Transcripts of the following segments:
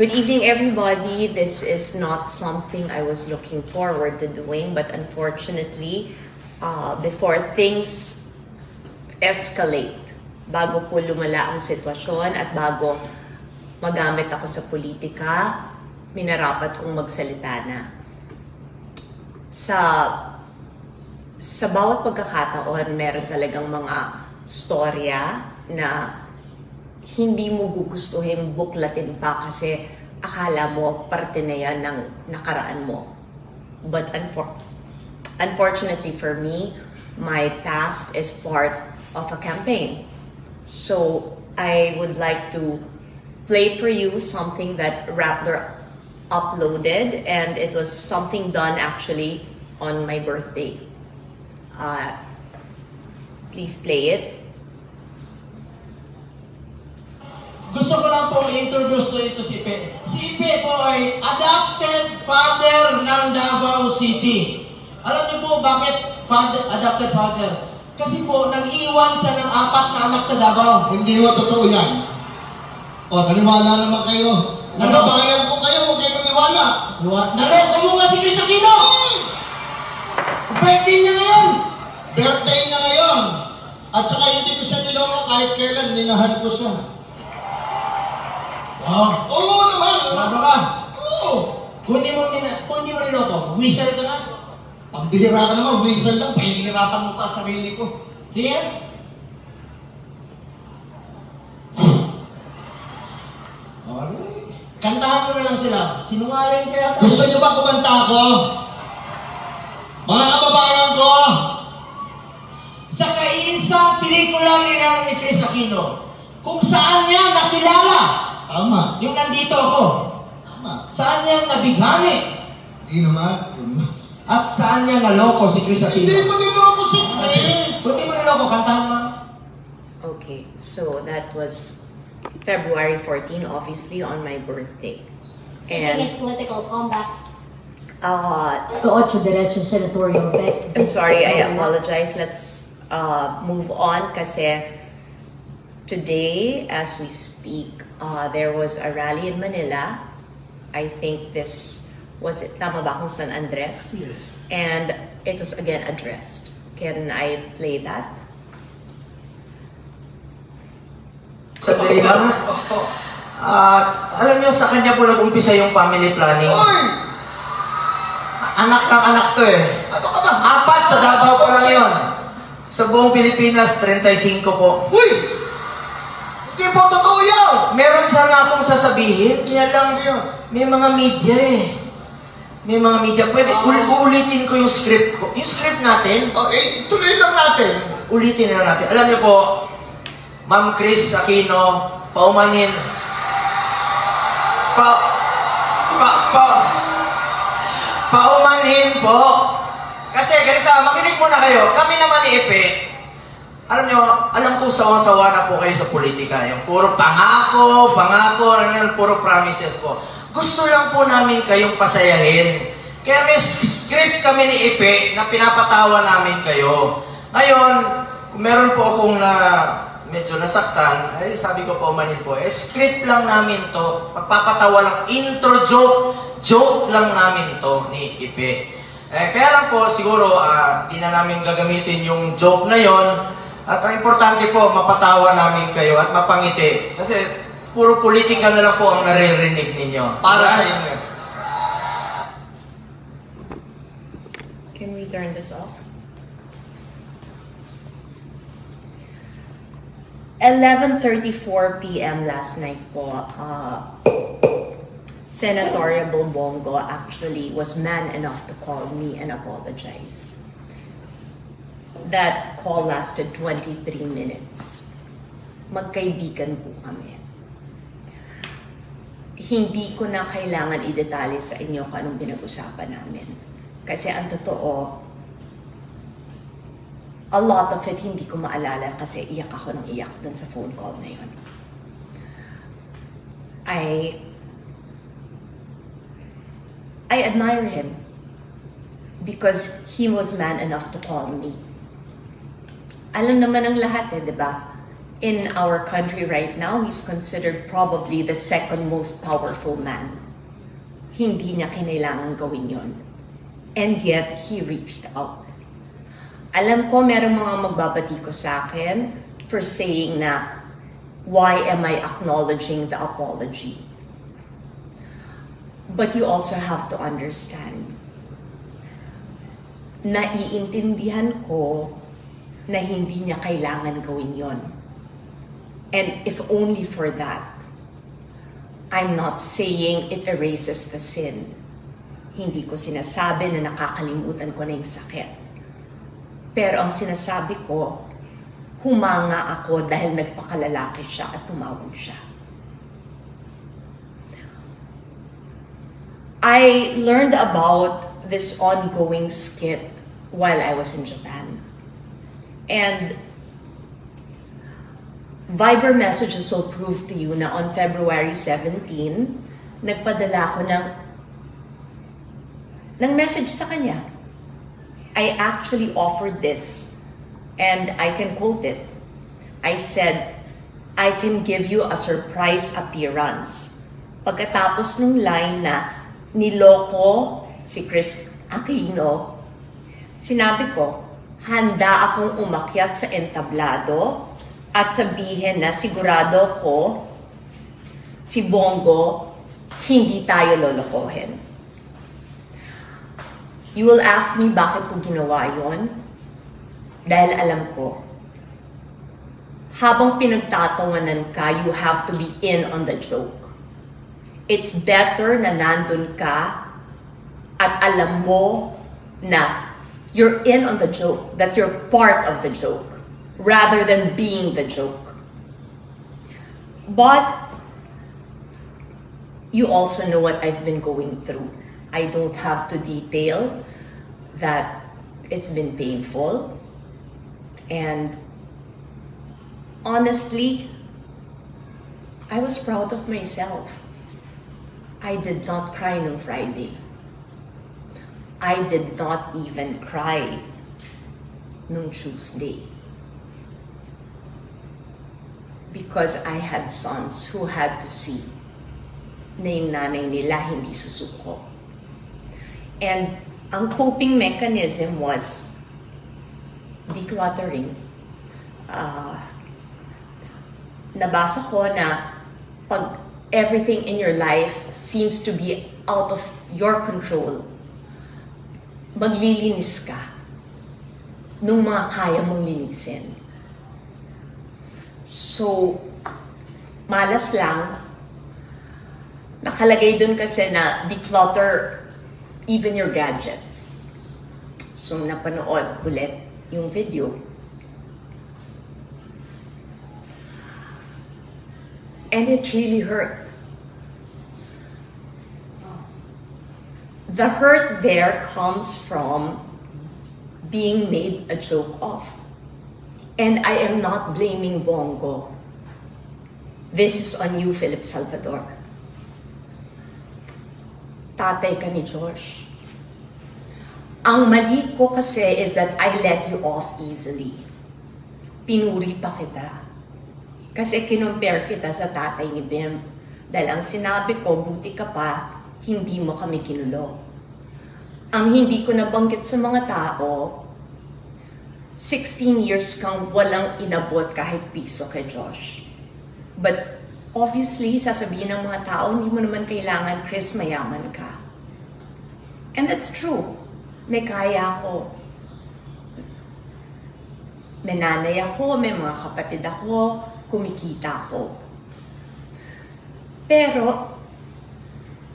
Good evening, everybody. This is not something I was looking forward to doing, but unfortunately, uh, before things escalate, bago po lumala ang sitwasyon at bago magamit ako sa politika, minarapat kong magsalita na. Sa sa bawat pagkakataon, meron talagang mga storya na hindi mo gugustuhin buklatin pa kasi akala mo parte na yan ng nakaraan mo. But unfor- unfortunately for me, my past is part of a campaign. So I would like to play for you something that Rappler uploaded and it was something done actually on my birthday. Uh, please play it. Gusto ko lang pong i-introduce to ito si Ipe. Si Ipe po ay adopted father ng Davao City. Alam niyo po bakit father, adopted father? Kasi po, nag-iwan siya ng apat na anak sa Davao. Hindi mo totoo yan. O, naniwala naman kayo. Nanabayan ko kayo, huwag kayo maniwala. What? Naloko mo nga si Chris Aquino! Birthday niya ngayon! Birthday na ngayon. At saka hindi ko siya niloko kahit kailan, minahal ko siya. Oh, Oo naman. Ano ka? Oo. Kung hindi mo, nina, kung hindi mo niloko, whistle ka na. Ang bihira ka naman, whistle lang, pahihirapan mo pa sarili ko. Sige. Alright. Kantahan ko na lang sila. Sinungaling kaya tayo. Gusto niyo ba kumanta ako? Mga kababayan ko, Sa kaisang pelikula ni Leon ni Chris Aquino, kung saan niya nakilala, tama, yung nandito ako, tama. saan niya nabighani, Hindi naman. at saan niya naloko si Chris Hindi Aquino. mo niloko si Chris. Kung di mo niloko, kantahan mo. Okay, so that was February 14, obviously on my birthday. Assuming his political comeback. Uh, Ocho Derecho Senatorial. I'm sorry, I apologize. Let's uh, move on kasi today, as we speak, uh, there was a rally in Manila. I think this was it. Tama ba akong San Andres? Yes. And it was again addressed. Can I play that? Sandali lang. Ah, alam niyo, sa kanya po nag-umpisa yung family planning. Oy! Anak ng anak to eh. Ano ka ba? Apat sa Davao pa lang yun. Sa buong Pilipinas, 35 po. Uy! Hindi po totoo yan! Meron sana akong sasabihin, kaya lang may mga media eh. May mga media. Pwede, Ah. ul- uulitin ko yung script ko. Yung script natin, Oh, eh, tuloy lang natin. ulitin na natin. Alam niyo po, Ma'am Chris Aquino, paumanin. Pa, pa, pa, paumanhin po. Kasi ganito, makinig muna kayo. Kami naman ni Epe, alam nyo, alam ko sawa-sawa na po kayo sa politika. Yung puro pangako, pangako, ano yan, puro promises po. Gusto lang po namin kayong pasayahin. Kaya may script kami ni Ipe na pinapatawa namin kayo. Ngayon, kung meron po akong na medyo nasaktan, ay sabi ko po manin po, eh, script lang namin to. Pagpapatawa lang, intro joke, joke lang namin to ni Ipe. Eh, kaya lang po, siguro, ah, di na namin gagamitin yung joke na yon. At ang importante po, mapatawa namin kayo at mapangiti. Kasi puro politika na lang po ang naririnig ninyo. Para sa inyo. Can we turn this off? 11.34 p.m. last night po, uh, Senator Bongo actually was man enough to call me and apologize. That call lasted 23 minutes. Magkaibigan po kami. Hindi ko na kailangan i-detalye sa inyo kung anong pinag-usapan namin. Kasi ang totoo, a lot of it hindi ko maalala kasi iyak ako ng iyak dun sa phone call na yun. I I admire him because he was man enough to call me. Alam naman ng lahat eh, di ba? in our country right now, he's considered probably the second most powerful man. Hindi niya kinailangan gawin yon. And yet, he reached out. Alam ko merong mga magbabati ko sa akin for saying na, why am I acknowledging the apology? But you also have to understand, naiintindihan ko na hindi niya kailangan gawin yon. And if only for that, I'm not saying it erases the sin. Hindi ko sinasabi na nakakalimutan ko na yung sakit. Pero ang sinasabi ko, humanga ako dahil nagpakalalaki siya at tumawag siya. I learned about this ongoing skit while I was in Japan. And Viber messages will prove to you na on February 17, nagpadala ako ng ng message sa kanya. I actually offered this and I can quote it. I said, I can give you a surprise appearance. Pagkatapos nung line na niloko si Chris Aquino, sinabi ko, handa akong umakyat sa entablado at sabihin na sigurado ko si Bongo hindi tayo lolokohin. You will ask me bakit ko ginawa yon? Dahil alam ko, habang pinagtatawanan ka, you have to be in on the joke. It's better na nandun ka at alam mo na you're in on the joke, that you're part of the joke, rather than being the joke. But you also know what I've been going through. I don't have to detail that it's been painful. And honestly, I was proud of myself. I did not cry on Friday. I did not even cry nung Tuesday. Because I had sons who had to see na yung nanay nila hindi susuko. And ang coping mechanism was decluttering. Uh, nabasa ko na pag everything in your life seems to be out of your control, maglilinis ka nung mga kaya mong linisin. So, malas lang. Nakalagay dun kasi na declutter even your gadgets. So, napanood ulit yung video. And it really hurt. The hurt there comes from being made a joke of. And I am not blaming Bongo. This is on you, Philip Salvador. Tatay ka ni George. Ang mali ko kasi is that I let you off easily. Pinuri pa kita. Kasi kinumpare kita sa tatay ni Bim. Dahil ang sinabi ko, buti ka pa, hindi mo kami kinulo. Ang hindi ko nabanggit sa mga tao, 16 years kang walang inabot kahit piso kay Josh. But obviously, sasabihin ng mga tao, hindi mo naman kailangan, Chris, mayaman ka. And that's true. May kaya ako. May nanay ako, may mga kapatid ako, kumikita ako. Pero,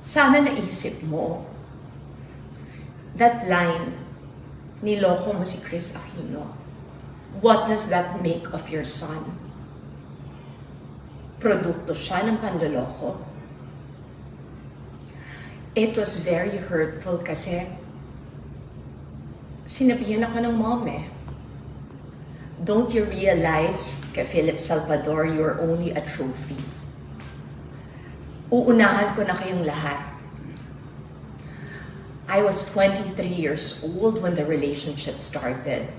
sana naisip mo, that line, niloko mo si Chris Aquino. What does that make of your son? Produkto siya ng panloloko. It was very hurtful kasi sinabihan ako ng mom eh. Don't you realize, kay Philip Salvador, you're only a trophy. Uunahan ko na kayong lahat. I was 23 years old when the relationship started.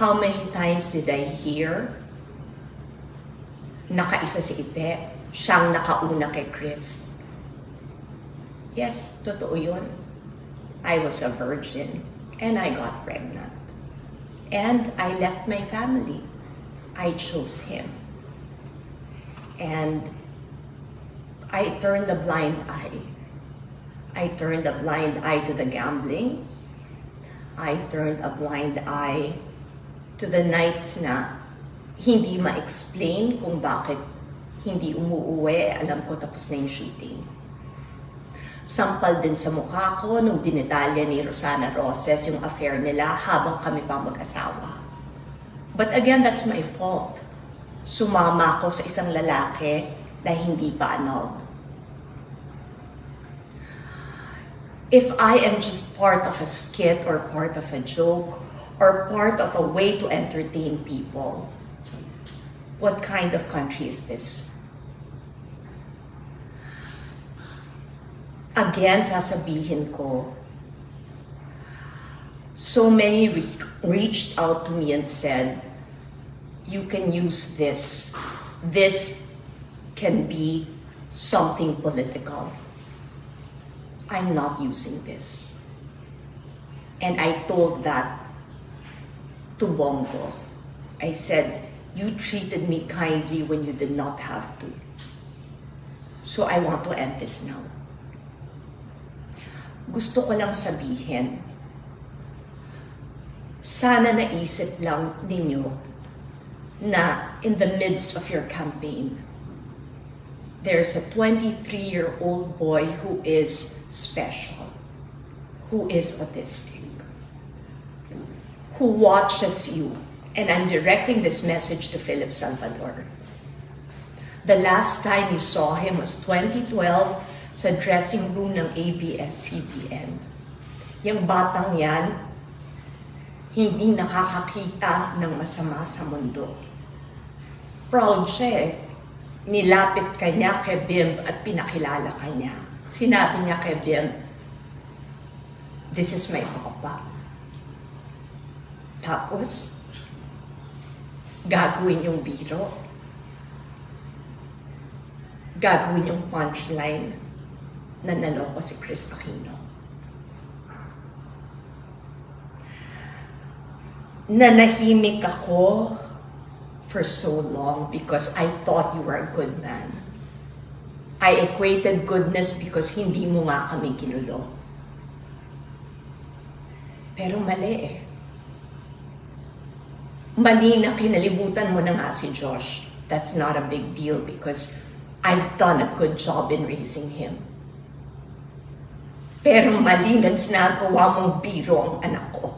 How many times did I hear nakaisa si Ipe, siyang nakauna kay Chris. Yes, totoo yun. I was a virgin and I got pregnant. And I left my family. I chose him. And I turned a blind eye. I turned a blind eye to the gambling. I turned a blind eye to the nights na hindi ma-explain kung bakit hindi umuuwi. Alam ko tapos na yung shooting. Sampal din sa mukha ko nung dinetalya ni Rosana Roses yung affair nila habang kami pa mag-asawa. But again, that's my fault. Sumama ako sa isang lalaki na hindi pa annulled. If I am just part of a skit or part of a joke or part of a way to entertain people, what kind of country is this? Again, sasabihin ko, so many re- reached out to me and said, you can use this. This can be something political. I'm not using this. And I told that to Bongo. I said, You treated me kindly when you did not have to. So I want to end this now. Gusto ko lang sabihin, sana naisip lang ninyo na in the midst of your campaign, there's a 23-year-old boy who is special, who is autistic, who watches you. And I'm directing this message to Philip Salvador. The last time you saw him was 2012 sa dressing room ng ABS-CBN. Yung batang yan, hindi nakakakita ng masama sa mundo. Proud siya eh nilapit ka niya kay Bim at pinakilala ka niya. Sinabi niya kay Bim, This is my papa. Tapos, gagawin yung biro. Gagawin yung punchline na naloko si Chris Aquino. Nanahimik ako for so long because I thought you were a good man. I equated goodness because hindi mo nga kami ginulo. Pero mali eh. Mali na kinalibutan mo na nga si Josh. That's not a big deal because I've done a good job in raising him. Pero mali na ginagawa mong biro ang anak ko.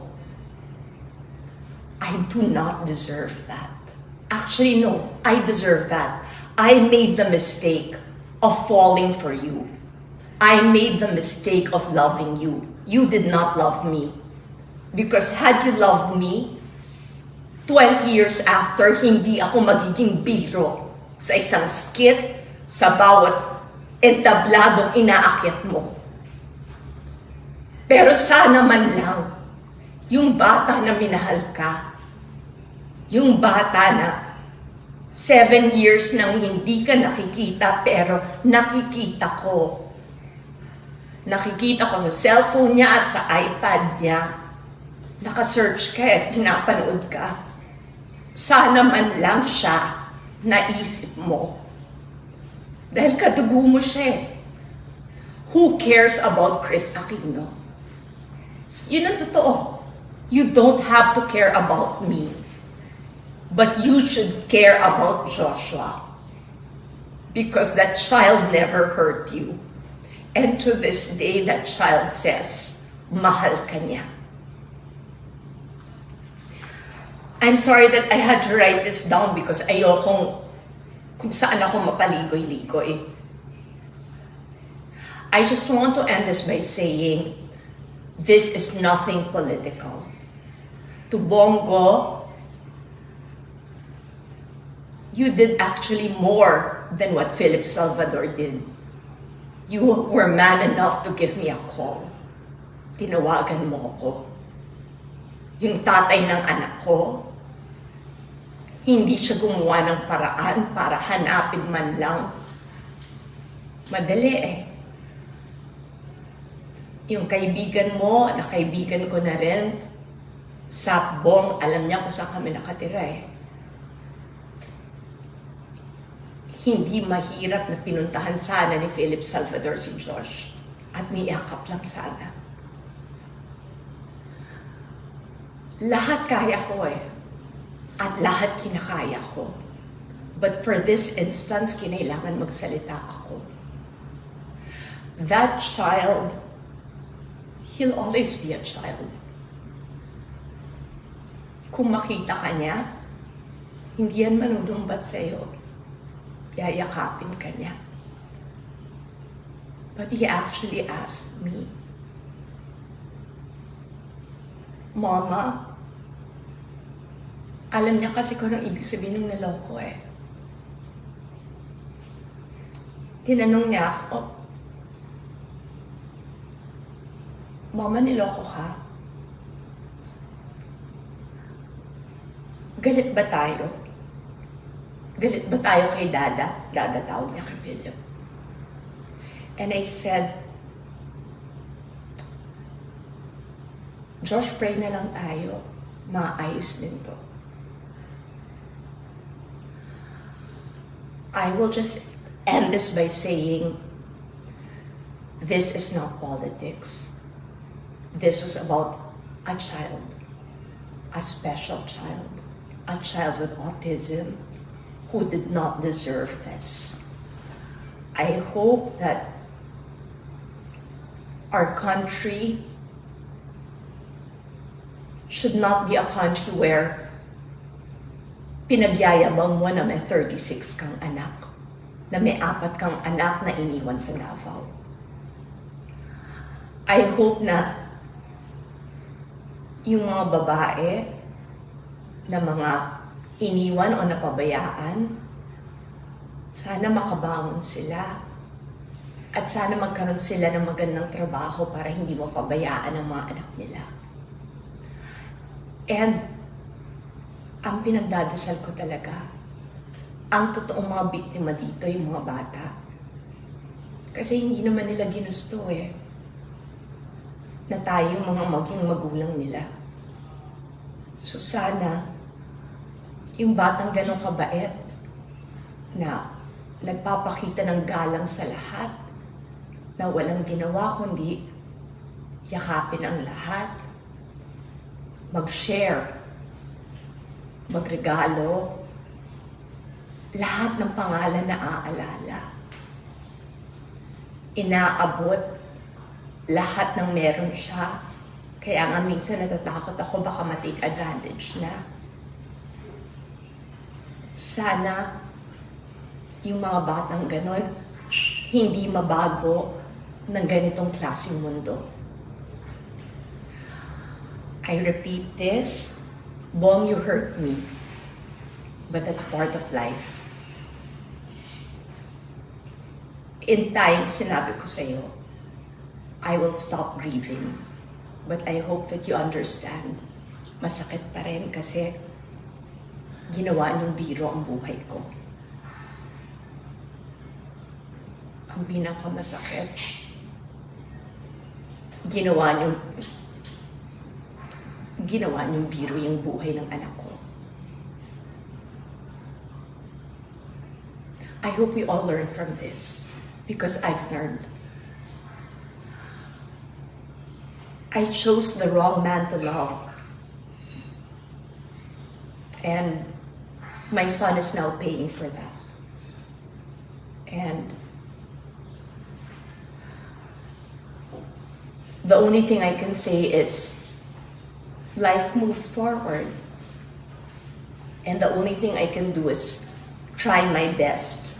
I do not deserve that. Actually, no, I deserve that. I made the mistake of falling for you. I made the mistake of loving you. You did not love me. Because had you loved me, 20 years after, hindi ako magiging biro sa isang skit sa bawat entabladong inaakyat mo. Pero sana man lang, yung bata na minahal ka, yung bata na seven years nang hindi ka nakikita pero nakikita ko. Nakikita ko sa cellphone niya at sa iPad niya. Nakasearch ka at pinapanood ka. Sana man lang siya naisip mo. Dahil kadugo mo siya eh. Who cares about Chris Aquino? Yun ang totoo. You don't have to care about me. But you should care about Joshua. Because that child never hurt you. And to this day, that child says, mahal ka niya. I'm sorry that I had to write this down because ayokong kung saan ako mapaligoy-ligoy. I just want to end this by saying, this is nothing political. To Bongo, you did actually more than what Philip Salvador did. You were man enough to give me a call. Tinawagan mo ako. Yung tatay ng anak ko, Hindi siya gumawa ng paraan para hanapin man lang. Madali eh. Yung kaibigan mo, na kaibigan ko na rin, sa Bong, alam niya kung saan kami nakatira eh. Hindi mahirap na pinuntahan sana ni Philip Salvador si Josh. At niyakap lang sana. Lahat kaya ko eh. At lahat kinakaya ko. But for this instance, kinailangan magsalita ako. That child, he'll always be a child. Kung makita ka niya, hindi yan manunumbat sa'yo. Yayakapin ka niya. But he actually asked me, Mama, alam niya kasi kung anong ibig sabihin ng niloko eh. Tinanong niya ako, Mama, niloko ka? Galit ba tayo? Galit ba tayo kay Dada? Dada tawag niya kay Philip. And I said, Josh, pray na lang tayo. Maayos din to. I will just end this by saying, this is not politics. This was about a child, a special child, a child with autism who did not deserve this. I hope that our country should not be a country where pinagyayabang mo na may 36 kang anak, na may apat kang anak na iniwan sa Davao. I hope na yung mga babae na mga iniwan o napabayaan, sana makabangon sila. At sana magkaroon sila ng magandang trabaho para hindi mapabayaan ang mga anak nila. And ang pinagdadasal ko talaga, ang totoong mga biktima dito, yung mga bata. Kasi hindi naman nila ginusto eh, na tayo mga maging magulang nila. So sana, yung batang ganong kabait, na nagpapakita ng galang sa lahat, na walang ginawa kundi yakapin ang lahat, mag-share, magregalo, lahat ng pangalan na aalala. Inaabot lahat ng meron siya. Kaya nga minsan natatakot ako baka matake advantage na. Sana yung mga batang ganon, hindi mabago ng ganitong klaseng mundo. I repeat this, Bong, you hurt me. But that's part of life. In time, sinabi ko sa'yo, I will stop grieving. But I hope that you understand. Masakit pa rin kasi ginawa niyong biro ang buhay ko. Ang pinakamasakit, ginawa niyong ginawa niyong biro yung buhay ng anak ko. I hope we all learn from this because I've learned. I chose the wrong man to love. And my son is now paying for that. And the only thing I can say is life moves forward. And the only thing I can do is try my best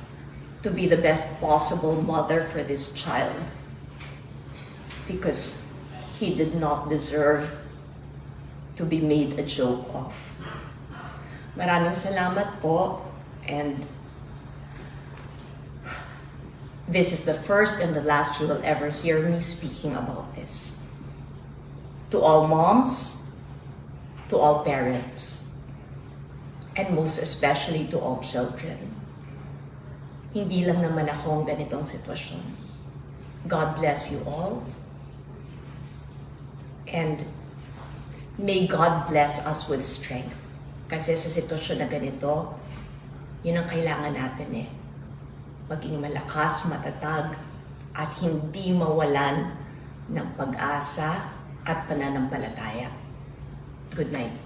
to be the best possible mother for this child. Because he did not deserve to be made a joke of. Maraming salamat po and this is the first and the last you will ever hear me speaking about this. To all moms, to all parents. and most especially to all children. Hindi lang naman ako ang ganitong sitwasyon. God bless you all. And may God bless us with strength. Kasi sa sitwasyon na ganito, yun ang kailangan natin eh. Maging malakas, matatag, at hindi mawalan ng pag-asa at pananampalataya. Good night.